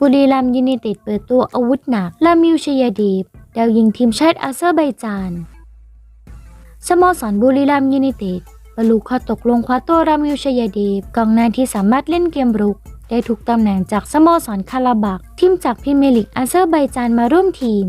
บุรีรัมย์ยูไนเต็ดเปิดตัวอาวุธหนักลามิวชยเดฟดาวยิงทีมชาติอาเซอร์ไบจาน สโมสรบุรีรัมย์ยูไนเต็ดบรรลุข้อตกลงคว้าตัวรามิวชยเดฟกองหน้าที่สามารถเล่นเกมรุก ได้ทุกตำแหน่งจากสโมสรคาราบักทีมจากพรีเมียร์ลีกอาเซอร์ไบจานมาร่วมทีม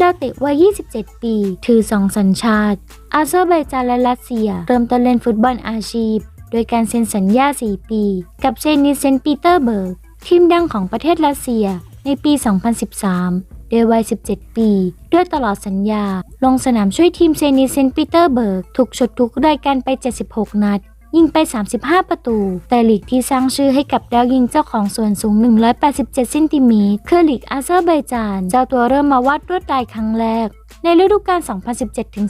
ดาวเตะวัย 27 ปี ถือสองสัญชาติ อาเซอร์ไบจานและรัสเซีย เริ่มต้นเล่นฟุตบอลอาชีพ โดยการเซ็นสัญญา 4 ปี กับเซนิเซนปีเตอร์เบิร์ก ทีมดังของประเทศรัสเซียในปี 2013 โดยวัย 17 ปี ด้วยตลอดสัญญา ลงสนามช่วยทีมเซนิเซนปีเตอร์เบิร์ก ถูกชดทุกรายการไป 76 นัด ยิงไป 35 ประตู แต่ลีกที่สร้างชื่อให้กับดาวยิงเจ้าของส่วนสูง 187เซนติเมตรคือลีกอาเซอร์ไบจาน เจ้าตัวเริ่มมาวาดลวดลายครั้งแรก ในฤดูกาล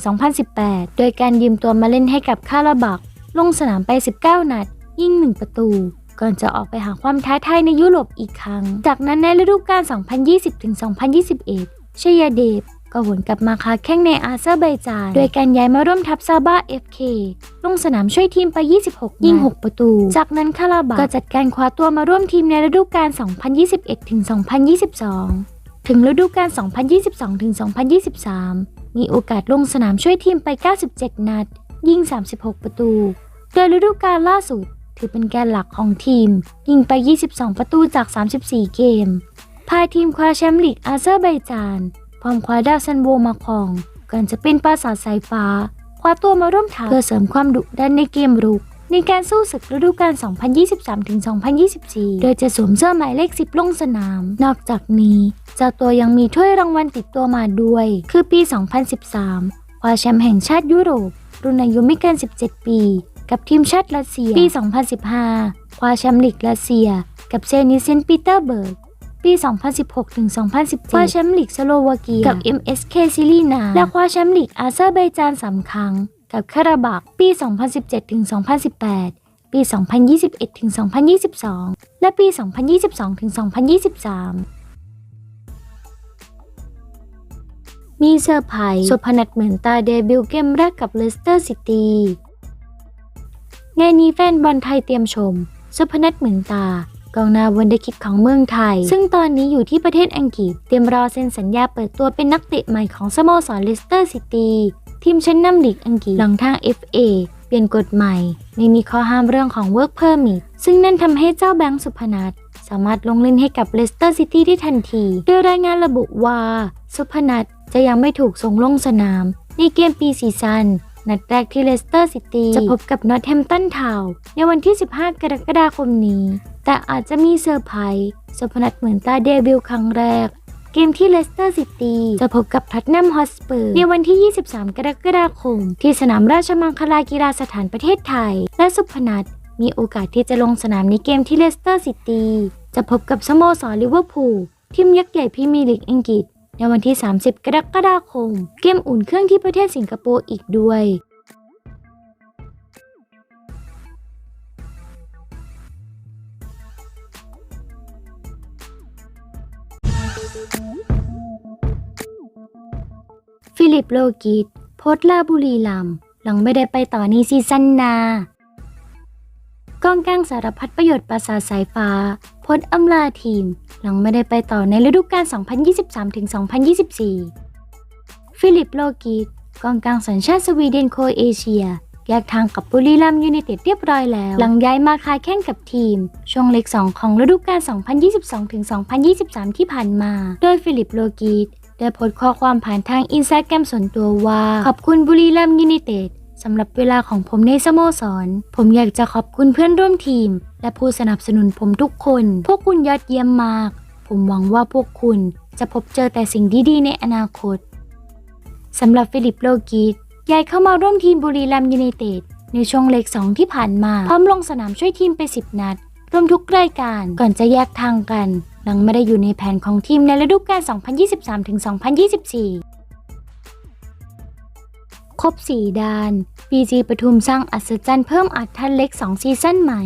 2017-2018 โดยการยืมตัวมาเล่นให้กับคาราบัก ลงสนามไป 19 นัด ยิง 1 ประตู ก่อนจะออกไปหาความท้าทายในยุโรปอีกครั้ง จากนั้นในฤดูกาล 2020-2021 ชยเดฟก็หวนกลับมาค้าแข้งในอาเซอร์ไบจาน โดยการย้ายมาร่วมทัพซาบ้า FK ลงสนามช่วยทีมไป 26 ยิง 6 ประตู จากนั้นคาราบาก็จัดการคว้าตัวมาร่วมทีมในฤดูกาล 2021-2022 ถึงฤดูกาล 2022-2023 มีโอกาสลงสนามช่วยทีมไป 97 นัด ยิง 36 ประตู โดยฤดูกาลล่าสุด ถือเป็นแกนหลักของทีม ยิงไป 22 ประตูจาก 34 เกม พายทีมคว้าแชมป์ลีกอาเซอร์ไบจานพร้อมคว้าดาวซันโวมาครองก่อนจะเป็นปราสาทสายฟ้าคว้าตัวมาร่วมทัพเพื่อเสริมความดุดันในเกมรุกในการสู้ศึกฤดูกาล 2023-2024 โดยจะสวมเสื้อหมายเลข 10 ลงสนาม นอกจากนี้เจ้าตัวยังมีถ้วยรางวัลติดตัวมาด้วย คือปี 2013 คว้าแชมป์แห่งชาติยุโรป รุ่นอายุไม่เกิน 17 ปี กับทีมชาติรัสเซียปี 2015 คว้าแชมป์ลีกรัสเซีย กับเซนิตเซนต์ปีเตอร์เบิร์ก ปี 2016-2017 คว้าแชมป์ลีกสโลวาเกีย กับ MSK ซิลีนา และคว้าแชมป์ลีกอาเซอร์ไบจาน3ครั้ง กับคาราบัก ปี 2017-2018 ปี 2021-2022 และปี 2022-2023มีเซอร์ไพรส์สุพนัทเหมือนตาเดบิวต์เกมแรกกับเลสเตอร์ซิตี้ งานนี้แฟนบอลไทยเตรียมชม สุพนัทเหมือนตากองหน้าวันเดคิดของเมืองไทย ซึ่งตอนนี้อยู่ที่ประเทศอังกฤษ เตรียมรอเซ็นสัญญาเปิดตัวเป็นนักเตะใหม่ของสโมสรเลสเตอร์ซิตี้ทีมชั้นนำลีกอังกฤษหลังทาง FA เปลี่ยนกฎใหม่ ไม่มีข้อห้ามเรื่องของ Work Permit ซึ่งนั่นทำให้เจ้าแบงค์สุพนัทสามารถลงเล่นให้กับเลสเตอร์ซิตี้ได้ทันที โดยรายงานระบุว่า สุพนัทจะยังไม่ถูกส่งลงสนาม ในเกมปีซีซั่น นัดแรกที่เลสเตอร์ซิตี้จะพบกับนอตแฮมตันทาวน์ในวันที่ 15 กรกฎาคมนี้ แต่อาจจะมีเซอร์ไพรส์สุพนัทเหมือนตาเดบิวครั้งแรก เกมที่เลสเตอร์ซิตี้จะพบกับท็อตแนมฮอสเปอร์ในวันที่ 23 กรกฎาคม ที่สนามราชมังคลากีฬาสถานประเทศไทย และสุพนัทมีโอกาสที่จะลงสนามในเกมที่เลสเตอร์ซิตี้จะพบกับสโมสรลิเวอร์พูลทีมยักษ์ใหญ่พรีเมียร์ลีกอังกฤษ ในวันที่ 30 กรกฎาคม เกมอุ่นเครื่องที่ประเทศสิงคโปร์อีกด้วย ฟิลิปโลกิตโพสลาบุรีลัมย์หลังไม่ได้ไปต่อในซีซั่นนากองกลางสารพัดประโยชน์ประสาสายฟ้า พสต์อำลาทีม หลังไม่ได้ไปต่อในฤดูกาล 2023-2024 ฟิลิปโลกิตกองกลางสัญชาติสวีเดนโคเอเชีย แยกทางกับบุรีรัมยูไนเต็ดเรียบร้อยแล้ว หลังย้ายมาค้าแข่งกับทีม ช่วงเล็ก 2 ของฤดูกาล 2022-2023 ที่ผ่านมา โดยฟิลิปโลกิตได้โพสต์ข้อความผ่านทางอินสตาแกรมส่วนตัวว่า ขอบคุณบุรีรัมย์ยูไนเต็ด สำหรับเวลาของผมในสโมสร ผมอยากจะขอบคุณเพื่อนร่วมทีม และผู้สนับสนุนผมทุกคน พวกคุณยอดเยี่ยมมาก ผมหวังว่าพวกคุณจะพบเจอแต่สิ่งดีๆในอนาคตสำหรับฟิลิปโลกิตย้ายเข้ามาร่วมทีมบุรีรัมย์ยูไนเต็ดในช่วงเล็ก2ที่ผ่านมา พร้อมลงสนามช่วยทีมไป 10 นัด รวมทุกรายการก่อนจะแยกทางกัน หลังไม่ได้อยู่ในแผนของทีมในฤดูกาล2023-2024 ครบ 4ด้าน BG ปทุมสร้างอัศจรรย์เพิ่มอัดทันเล็ก 2 ซีซั่นใหม่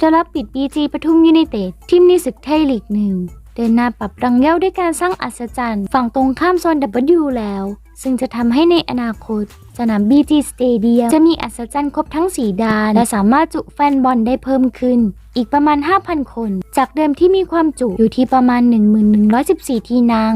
จะรับปิด BG ปทุมยูไนเต็ดทีมในศึกไทยลีกหนึ่งเดินหน้าปรับรังเย้าด้วยการสร้างอัศจรรย์ฝั่งตรงข้ามโซน W แล้ว ซึ่งจะทำให้ในอนาคต สนาม BG Stadium จะมีอัศจรรย์ครบทั้ง 4ด้าน และสามารถจุแฟนบอลได้เพิ่มขึ้น อีกประมาณ 5,000 คน จากเดิมที่มีความจุอยู่ที่ประมาณ 1114 ที่นั่ง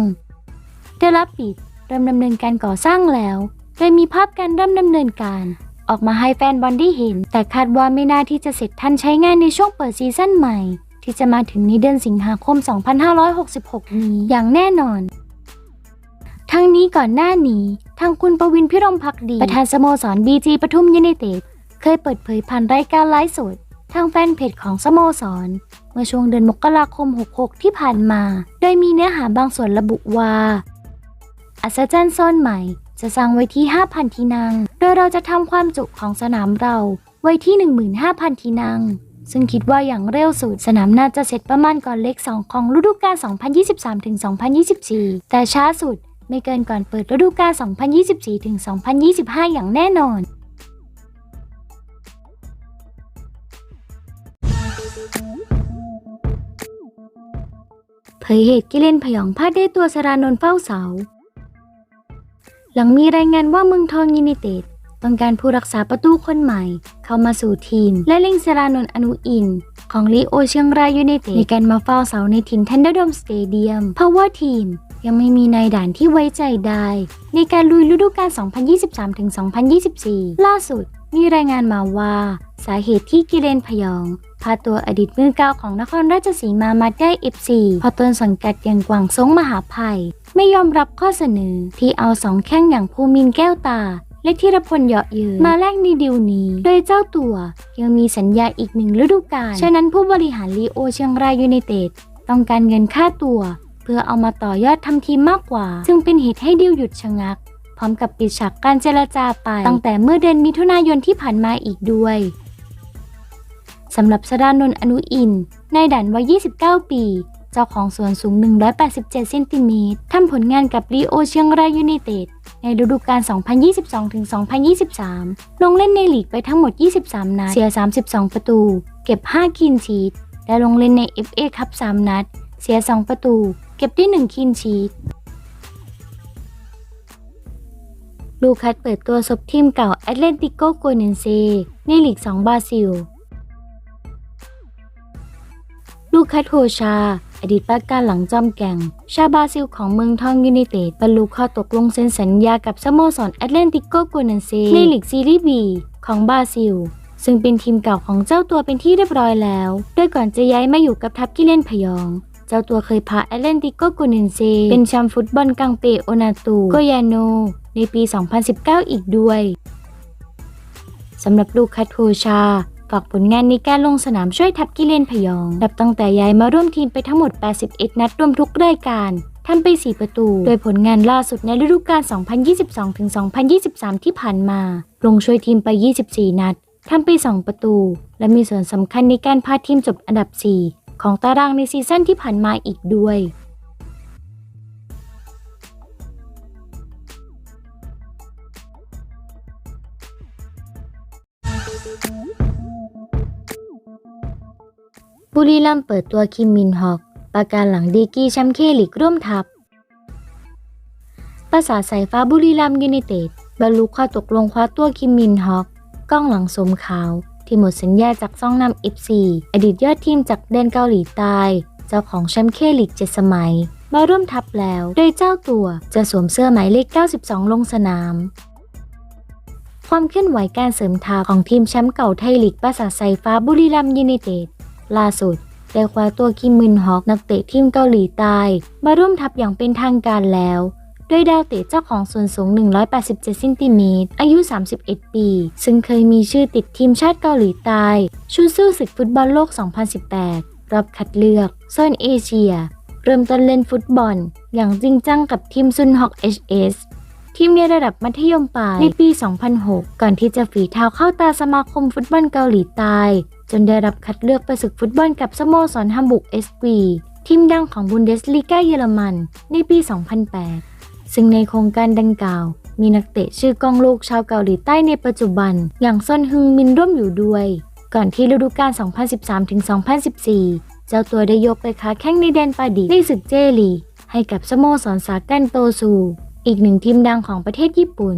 เดลปิด เริ่มดำเนินการก่อสร้างแล้ว โดยมีภาพการเริ่มดำเนินการ ออกมาให้แฟนบอลได้เห็น แต่คาดว่าไม่น่าที่จะเสร็จทันใช้งานในช่วงเปิดซีซั่นใหม่ ที่จะมาถึงในเดือนสิงหาคม 2566 นี้อย่างแน่นอนทั้งนี้ก่อนหน้านี้ ทางคุณประวินพิรมพักดี ประธานสโมสรบีจีปทุมยูไนเต็ดเคยเปิดเผยผ่านรายการไลฟ์สดทางแฟนเพจของสโมสร เมื่อช่วงเดือนมกราคม 66 ที่ผ่านมา โดยมีเนื้อหาบางส่วนระบุว่า อัศจรรย์โซนใหม่ จะสร้างไว้ที่ 5,000 ที่นั่ง โดยเราจะทำความจุของสนามเราไว้ที่ 15,000 ที่นั่ง ซึ่งคิดว่าอย่างเร็วสุดสนามน่าจะเสร็จประมาณก่อนเลข 2 ของฤดูกาล 2023-2024 แต่ช้าสุดไม่เกินก่อนเปิดฤดูกาล 2024-2025 อย่างแน่นอนเผยเหตุกิเลนพยองพลาดได้ตัวสรานนท์เฝ้าเสา หลังมีรายงานว่าเมืองทองยูไนเต็ดต้องการผู้รักษาประตูคนใหม่ เข้ามาสู่ทีม และเล่งสรานน์อนุอิน ของลีโอเชียงรายยูไนเต็ดในการมาเฝ้าเสาในถิ่นทันเดอร์ดอมสเตเดียมเพราะว่าทีม ยังไม่มีนายด่านที่ไว้ใจได้ ในการลุยฤดูกาล 2023-2024 ล่าสุด มีรายงานมาว่า สาเหตุที่กิเลนพยองพาตัวอดีตมือเก้าของนครราชสีมามาได้เอฟซีพอต้นสังกัดอย่างกวางซงมหาภัย ไม่ยอมรับข้อเสนอที่เอาสองแข้งอย่างภูมินแก้วตาและธีรพลเหยาะเยืนมาแลกในดีลนี้ โดยเจ้าตัวยังมีสัญญาอีกหนึ่งฤดูกาล ฉะนั้นผู้บริหารลีโอเชียงรายยูไนเต็ดต้องการเงินค่าตัว เพื่อเอามาต่อยอดทำทีมมากกว่า ซึ่งเป็นเหตุให้ดีลหยุดชะงัก พร้อมกับปิดฉากการเจรจาไป ตั้งแต่เมื่อเดือนมิถุนายนที่ผ่านมาอีกด้วยสำหรับสดานนอนุอินนายด่านวัย 29 ปี เจ้าของส่วนสูง 187 เซนติเมตรทำผลงานกับลีโอเชียงรายยูไนเต็ดในฤดูกาล 2022-2023 ลงเล่นในลีกไปทั้งหมด 23 นัด เสีย 32 ประตู เก็บ5คินชีตและลงเล่นใน FA คัพ 3 นัด เสีย 2 ประตู เก็บได้1คินชีตลูคัสเปิดตัวซบทีมเก่าแอตเลติโกโกเนนเซในลีก 2 บราซิล ลูคัสโฮชา อดีตปราการหลังจอมแก่ง ชาบราซิลของเมืองทองยูไนเต็ดบรรลุข้อตกลงเซ็นสัญญากับสโมสรแอตเลติโกโกเนนเซในลีกซีรีส์บีของบราซิล ซึ่งเป็นทีมเก่าของเจ้าตัวเป็นที่เรียบร้อยแล้ว โดยก่อนจะย้ายมาอยู่กับทัพกิเลนพยอง เจ้าตัวเคยพาแอตเลนติโกโกเนนเซเป็นแชมป์ฟุตบอลกังเปโอนาตูโกยาโน ในปี 2019 อีกด้วยสำหรับลูกคัตโฮชาฝากผลงานในการลงสนามช่วยทัพกิเลนพยอง นับตั้งแต่ย้ายมาร่วมทีมไปทั้งหมด 81 นัดรวมทุกรายการทำไป 4 ประตู โดยผลงานล่าสุดในฤดูกาล 2022-2023 ที่ผ่านมา ลงช่วยทีมไป 24 นัด ทำไป 2 ประตู และมีส่วนสำคัญในการพาทีมจบอันดับ 4 ของตารางในซีซั่นที่ผ่านมาอีกด้วยบุรีรัมเปิดตัวคิมมินฮอก ประการหลังดีกรีแชมป์เคลิกร่วมทัพภาษาสายฟ้าบุรีรัมย์ยูไนเต็ดบรรลุข้อตกลงคว้าตัวคิมมินฮอก กล้องหลังสมขาว ที่หมดสัญญาจากซ่องนำเอฟซีอดีตยอดทีมจากแดนเกาหลีใต้ เจ้าของแชมป์เคลิกเจ็ดสมัย มาร่วมทัพแล้ว โดยเจ้าตัวจะสวมเสื้อหมายเลข 92 ลงสนาม ความเคลื่อนไหวการเสริมทัพของทีมแชมป์เก่าไทยลีกภาษาสายฟ้าบุรีรัมย์ยูไนเต็ดล่าสุดได้คว้าตัวคิมมินฮอกนักเตะทีมเกาหลีใต้มาร่วมทัพอย่างเป็นทางการแล้ว โดยดาวเตะเจ้าของส่วนสูง 187เซนติเมตรอายุ 31 ปี ซึ่งเคยมีชื่อติดทีมชาติเกาหลีใต้ชูสู้ศึกฟุตบอลโลก 2018 รอบคัดเลือกโซนเอเชีย เริ่มต้นเล่นฟุตบอล อย่างจริงจังกับทีมซุนฮอก HS ทีมในระดับมัธยมปลายในปี 2006 ก่อนที่จะฝีเท้าเข้าตาสมาคมฟุตบอลเกาหลีใต้ จนได้รับคัดเลือกไปศึกฟุตบอลกับสโมสรฮัมบุกเอสวีทีมดังของบุนเดสลีกาเยอรมัน ในปี 2008 ซึ่งในโครงการดังกล่าว มีนักเตะชื่อกองลูกชาวเกาหลีใต้ในปัจจุบัน อย่างซอนฮึงมินร่วมอยู่ด้วย ก่อนที่ฤดูกาล 2013-2014 เจ้าตัวได้ยกไปค้าแข้งในแดนปาดิในศึกเจลี ให้กับสโมสรสากันโตซู อีกหนึ่งทีมดังของประเทศญี่ปุ่น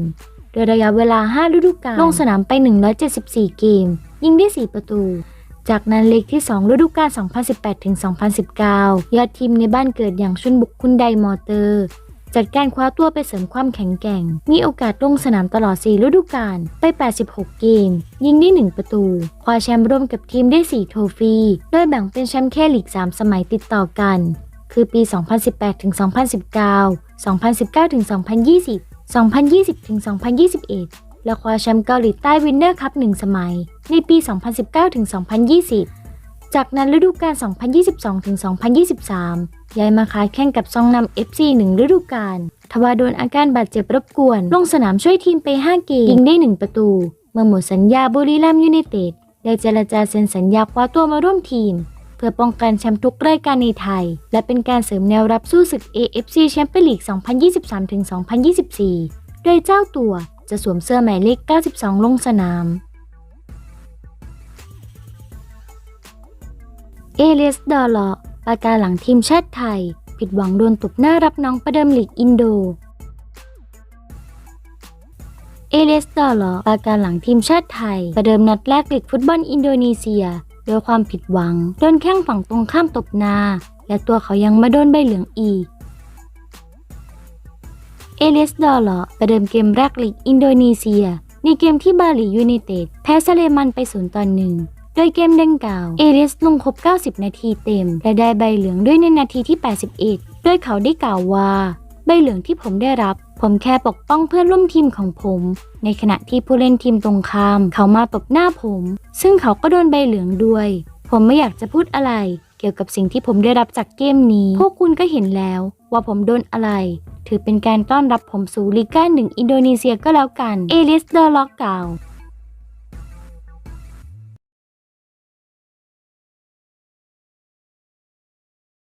โดยระยะเวลา 5 ฤดูกาลลงสนามไป 174 เกม ยิงได้ 4 ประตูจากนั้นเลกที่ 2 ฤดูกาล 2018-2019 ยอดทีมในบ้านเกิดอย่างชุนบุกคุนไดมอเตอร์ จัดการคว้าตัวไปเสริมความแข็งแกร่ง มีโอกาสลงสนามตลอด 4 ฤดูกาล ไป 86 เกม ยิงได้ 1 ประตู คว้าแชมป์ร่วมกับทีมได้ 4 โทฟี่โดยแบ่งเป็นแชมป์แค่ลีก 3 สมัยติดต่อกัน คือปี 2018 ถึง 2019 2019 ถึง 2020 2020 ถึง 2021 และคว้าแชมป์เกาหลีใต้วินเนอร์คัพ1สมัย ในปี 2019 ถึง 2020 จากนั้นฤดูกาล 2022ถึง2023 ย้ายมาค้าแข่งกับซองนำ FC 1 ฤดูกาล ทว่าโดนอาการบาดเจ็บรบกวน ลงสนามช่วยทีมไป 5 เกม ยิงได้ 1 ประตู เมื่อหมดสัญญาบุรีรัมย์ยูไนเต็ด ได้เจรจาเซ็นสัญญาคว้าตัวมาร่วมทีม เพื่อป้องกันแชมป์ทุกรายการในไทย และเป็นการเสริมแนวรับสู้ศึก AFC แชมเปี้ยนลีก 2023-2024 โดยเจ้าตัวจะสวมเสื้อหมายเลข 92 ลงสนาม เอเลสดอลล์ปากาหลังทีมชาติไทย ผิดหวังโดนตบหน้ารับน้องประเดิมลีกอินโด เอเลสดอลล์ปากาหลังทีมชาติไทย ประเดิมนัดแรกลีกฟุตบอลอินโดนีเซียโดยความผิดหวัง โดนแข้งฝั่งตรงข้ามตบหน้า และตัวเขายังมาโดนใบเหลืองอีกเอเลสดอลล์ประเดิมเกมแรกลีกอินโดนีเซีย ในเกมที่บาหลียูไนเต็ดแพ้ซาเลมันไปศูนย์ต่อหนึ่ง โดยเกมดังกล่าว เอเลสลงครบ 90 นาทีเต็ม และได้ใบเหลืองด้วยในนาทีที่ 81 โดยเขาได้กล่าวว่า ใบเหลืองที่ผมได้รับ ผมแค่ปกป้องเพื่อนร่วมทีมของผม ในขณะที่ผู้เล่นทีมตรงข้าม เขามาตบหน้าผม ซึ่งเขาก็โดนใบเหลืองด้วย ผมไม่อยากจะพูดอะไร เกี่ยวกับสิ่งที่ผมได้รับจากเกมนี้ พวกคุณก็เห็นแล้ว ว่าผมโดนอะไร ถือเป็นการต้อนรับผมสู่ลีก้าหนึ่งอินโดนีเซียก็แล้วกัน เอลิสเดอร์ล็อกกล่าว